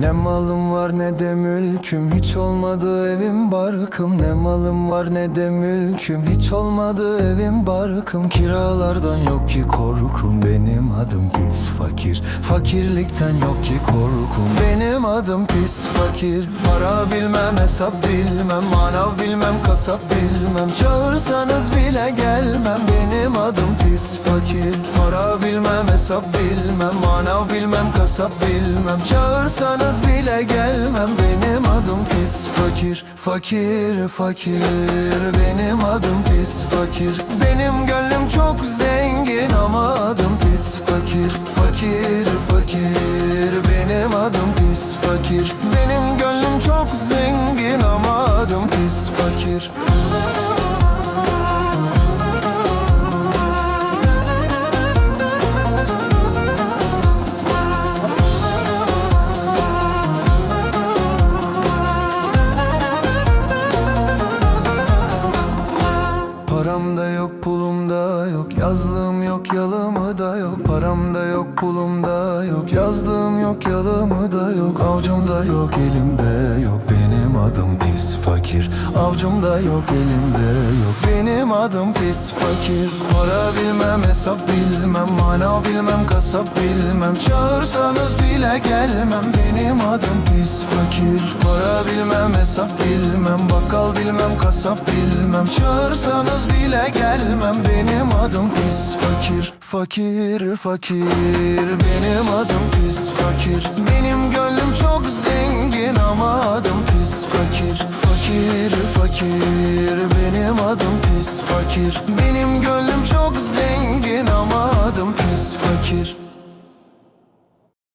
Ne malım var ne de mülküm Hiç olmadı evim barkım. Ne malım var ne de mülküm Hiç olmadı evim barkım. Kiralardan yok ki korkum Benim adım pis fakir. Fakirlikten yok ki korkum Benim adım pis fakir. Para bilmem hesap bilmem Manav bilmem kasap bilmem. Çağırsanız bile gelmem Benim adım pis fakir. Para bilmem hesap bilmem Manav bilmem kasap bilmem. Çağırsanız bile gelmem Benim adım pis fakir Fakir fakir. Benim adım pis fakir. Benim gönlüm çok zengin Ama adım pis fakir Fakir fakir. Benim adım pis fakir pulum yok. Yazlığım yok yalımı da yok. Param da yok pulum da yok. Yazlığım yok yalımı da yok. Avcumda yok elimde yok. Benim adım pis fakir. Avcumda yok elimde yok. Benim adım pis fakir. Para bilmem hesap bilmem. Mana bilmem kasap bilmem. Çağırsanız bile gelmem. Benim adım pis fakir. Para bilmem hesap bilmem. Bakkal bilmem kasap bilmem. Çağırsanız bile gelmem. Benim adım pis fakir. Fakir fakir. Benim adım pis fakir. Benim gönlüm çok zengin fakir Fakir. Benim adım pis fakir. Benim gönlüm çok zengin Ama adım pis fakir